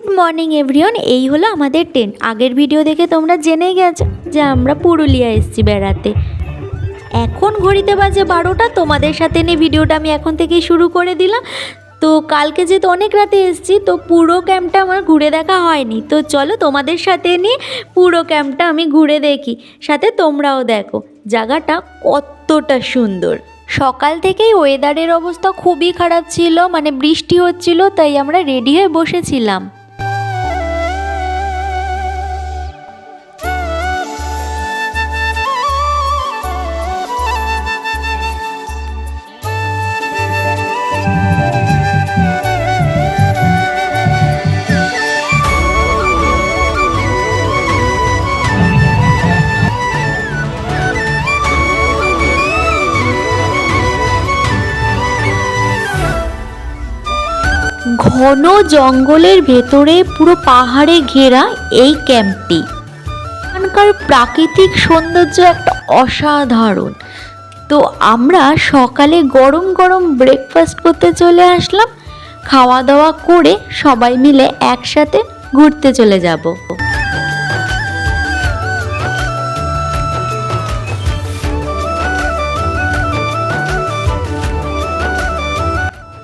Good morning everyone এই হলো আমাদের টেন্ট আগের ভিডিও দেখে তোমরা জেনে গেছো যে আমরা পুরুলিয়া এসেছি বেড়াতে। এখন ঘড়িতে বাজে বারোটা, তোমাদের সাথে নিয়ে ভিডিওটা আমি এখন থেকেই শুরু করে দিলাম। তো কালকে যেহেতু অনেক রাতে এসেছি, তো পুরো ক্যাম্পটা আমার ঘুরে দেখা হয়নি। তো চলো তোমাদের সাথে নিয়ে পুরো ক্যাম্পটা আমি ঘুরে দেখি। সাথে তোমরাও দেখো। জায়গাটা কতটা সুন্দর। সকাল থেকেই ওয়েদারের অবস্থা খুবই খারাপ ছিল মানে বৃষ্টি হচ্ছিল, তাই আমরা রেডি হয়ে বসেছিলাম। ঘন জঙ্গলের ভেতরে পুরো পাহাড়ে ঘেরা এই ক্যাম্পটি। এখানকার প্রাকৃতিক সৌন্দর্য একটা অসাধারণ। তো আমরা সকালে গরম গরম ব্রেকফাস্ট করতে চলে আসলাম। খাওয়া দাওয়া করে সবাই মিলে একসাথে ঘুরতে চলে যাব।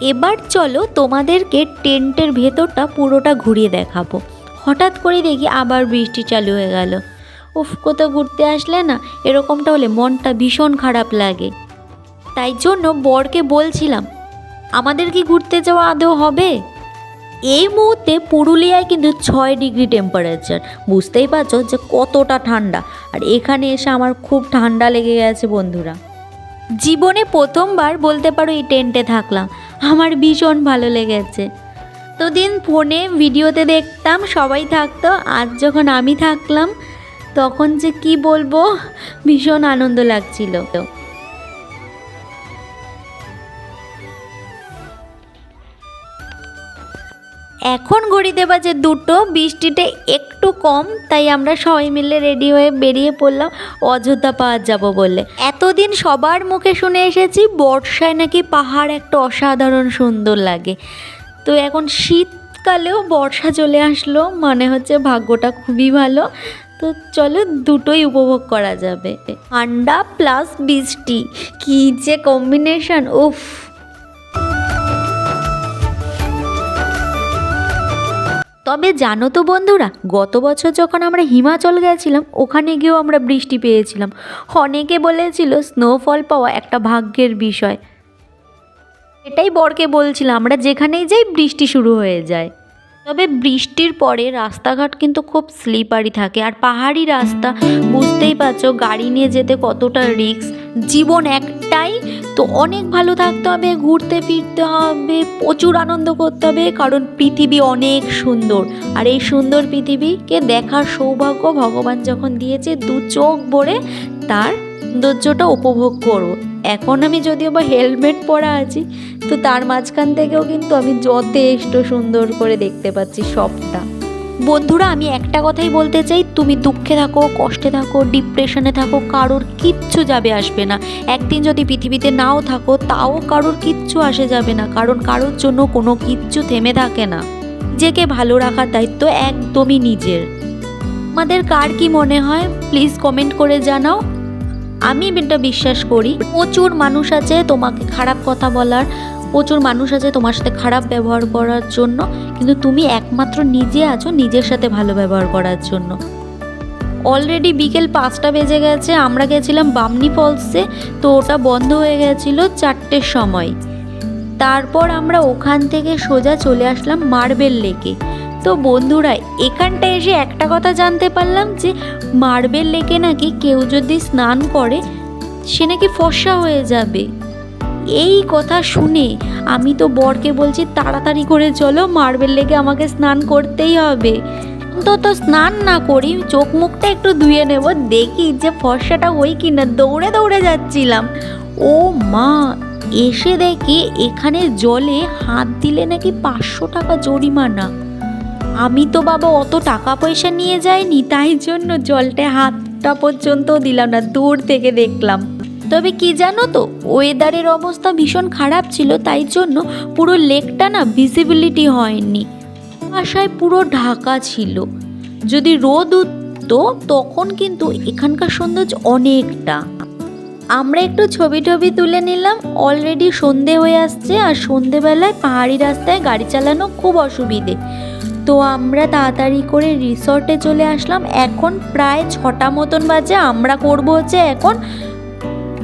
এবার চলো তোমাদেরকে টেন্টের ভেতরটা পুরোটা ঘুরিয়ে দেখাবো। হঠাৎ করে দেখি আবার বৃষ্টি চালু হয়ে গেল। উফ, কোথাও ঘুরতে আসলে না, এরকমটা হলে মনটা ভীষণ খারাপ লাগে। তাই জন্য বরকে বলছিলাম, আমাদের কি ঘুরতে যাওয়া আদৌ হবে? এই মুহূর্তে পুরুলিয়ায় কিন্তু ছয় ডিগ্রি টেম্পারেচার বুঝতেই পারছ যে কতটা ঠান্ডা। আর এখানে এসে আমার খুব ঠান্ডা লেগে গেছে, বন্ধুরা। জীবনে প্রথমবার বলতে পারো এই টেন্টে থাকলাম। আমার ভীষণ ভালো লেগেছে। তো দিন ফোনে ভিডিওতে দেখতাম, সবাই থাকতো, আজ যখন আমি থাকলাম, তখন যে কি বলব, ভীষণ আনন্দ লাগছিল। এখন ঘড়ি ঘড়িতে বাজে দুটো, বৃষ্টিটা একটু কম, তাই আমরা সবাই মিলে রেডি হয়ে বেরিয়ে পড়লাম, অযোধ্যা পাহাড় যাব বলে। এতদিন সবার মুখে শুনে এসেছি, বর্ষায় নাকি পাহাড় একটা অসাধারণ সুন্দর লাগে। তো এখন শীতকালেও বর্ষা চলে আসলো মানে হচ্ছে ভাগ্যটা খুবই ভালো। তো চলো দুটোই উপভোগ করা যাবে। ঠান্ডা প্লাস বৃষ্টি, কী যে কম্বিনেশন উফ। তবে জানো তো বন্ধুরা, গত বছর যখন আমরা হিমাচল গেছিলাম, ওখানে গিয়েও আমরা বৃষ্টি পেয়েছিলাম। অনেকে বলেছিল স্নোফল পাওয়া একটা ভাগ্যের বিষয়। এটাই বরকে বলছিলাম, আমরা যেখানেই যাই বৃষ্টি শুরু হয়ে যায়। তবে বৃষ্টির পরে রাস্তাঘাট কিন্তু খুব স্লিপারি থাকে। আর পাহাড়ি রাস্তা, বুঝতেই পারছ, গাড়ি নিয়ে যেতে কতটা রিস্ক জীবন একটাই তো অনেক ভালো থাকতে হবে, ঘুরতে ফিরতে হবে, প্রচুর আনন্দ করতে হবে, কারণ পৃথিবী অনেক সুন্দর। আর এই সুন্দর পৃথিবীকে দেখার সৌভাগ্য ভগবান যখন দিয়েছে, দু চোখ ভরে তার সৌন্দর্যটা উপভোগ করব এখন আমি যদিও বা হেলমেট পরা আছি, তো তার মাঝখান থেকেও কিন্তু আমি যথেষ্ট সুন্দর করে দেখতে পাচ্ছি সবটা। বন্ধুরা, আমি একটা কথাই বলতে চাই, তুমি দুঃখে থাকো, কষ্টে থাকো ডিপ্রেশনে থাকো, কারোর কিচ্ছু যাবে আসবে না। একদিন যদি পৃথিবীতে নাও থাকো, তাও কারোর কিচ্ছু আসে যাবে না, কারণ কারোর জন্য কোনো কিচ্ছু থেমে থাকে না। নিজেকে ভালো রাখার দায়িত্ব একদমই নিজের। আমাদের কার কি মনে হয়? প্লিজ কমেন্ট করে জানাও। আমি এটা বিশ্বাস করি, প্রচুর মানুষ আছে তোমাকে খারাপ কথা বলার প্রচুর মানুষ আছে তোমার সাথে খারাপ ব্যবহার করার জন্য, কিন্তু তুমি একমাত্র নিজে আছো নিজের সাথে ভালো ব্যবহার করার জন্য। অলরেডি বিকেল পাঁচটা বেজে গেছে, আমরা গেছিলাম বামনি ফলসে, তো ওটা বন্ধ হয়ে গেছিল চারটের সময়। তারপর আমরা ওখান থেকে সোজা চলে আসলাম মার্বেল লেকে। তো বন্ধুরা এখানটা এসে একটা কথা জানতে পারলাম যে, মার্বেল লেকে নাকি কেউ যদি স্নান করে, সে নাকি ফর্সা হয়ে যাবে। এই কথা শুনে আমি তো বরকে বলছি, তাড়াতাড়ি করে চলো, মার্বেল লেগে আমাকে স্নান করতেই হবে। অন্তত স্নান না করি, চোখ মুখটা একটু ধুয়ে নেব, দেখি যে ফর্সাটা ওই কিনা, দৌড়ে দৌড়ে যাচ্ছিলাম। ও মা, এসে দেখি এখানে জলে হাত দিলে নাকি পাঁচশো টাকা জরিমানা। আমি তো বাবা অত টাকা পয়সা নিয়ে যাইনি, তাই জন্য জলটা হাতটা পর্যন্ত দিলাম না, দূর থেকে দেখলাম। তবে কি জানো তো ওয়েদারের অবস্থা ভীষণ খারাপ ছিল, তাই জন্য পুরো লেকটা না ভিজিবিলিটি হয়নি। আশায় পুরো ঢাকা ছিল। যদি রোদ উঠতো, তখন কিন্তু এখানকার সৌন্দর্য অনেকটা। আমরা একটু ছবি টবি তুলে নিলাম অলরেডি সন্ধে হয়ে আসছে আর সন্ধেবেলায় পাহাড়ি রাস্তায় গাড়ি চালানো খুব অসুবিধে। তো আমরা তাড়াতাড়ি করে রিসর্টে চলে আসলাম। এখন প্রায় ছটা মতন বাজে, আমরা করব হচ্ছে এখন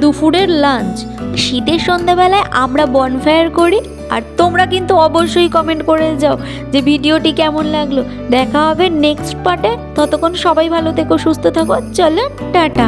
দুপুরের লাঞ্চ শীতের সন্ধ্যাবেলায় আমরা বনফায়ার করি, আর তোমরা কিন্তু অবশ্যই কমেন্ট করে যাও যে ভিডিওটি কেমন লাগল। দেখা হবে নেক্সট পার্টে ততক্ষণ সবাই ভালো থেকো, সুস্থ থাকো। চলো, টাটা।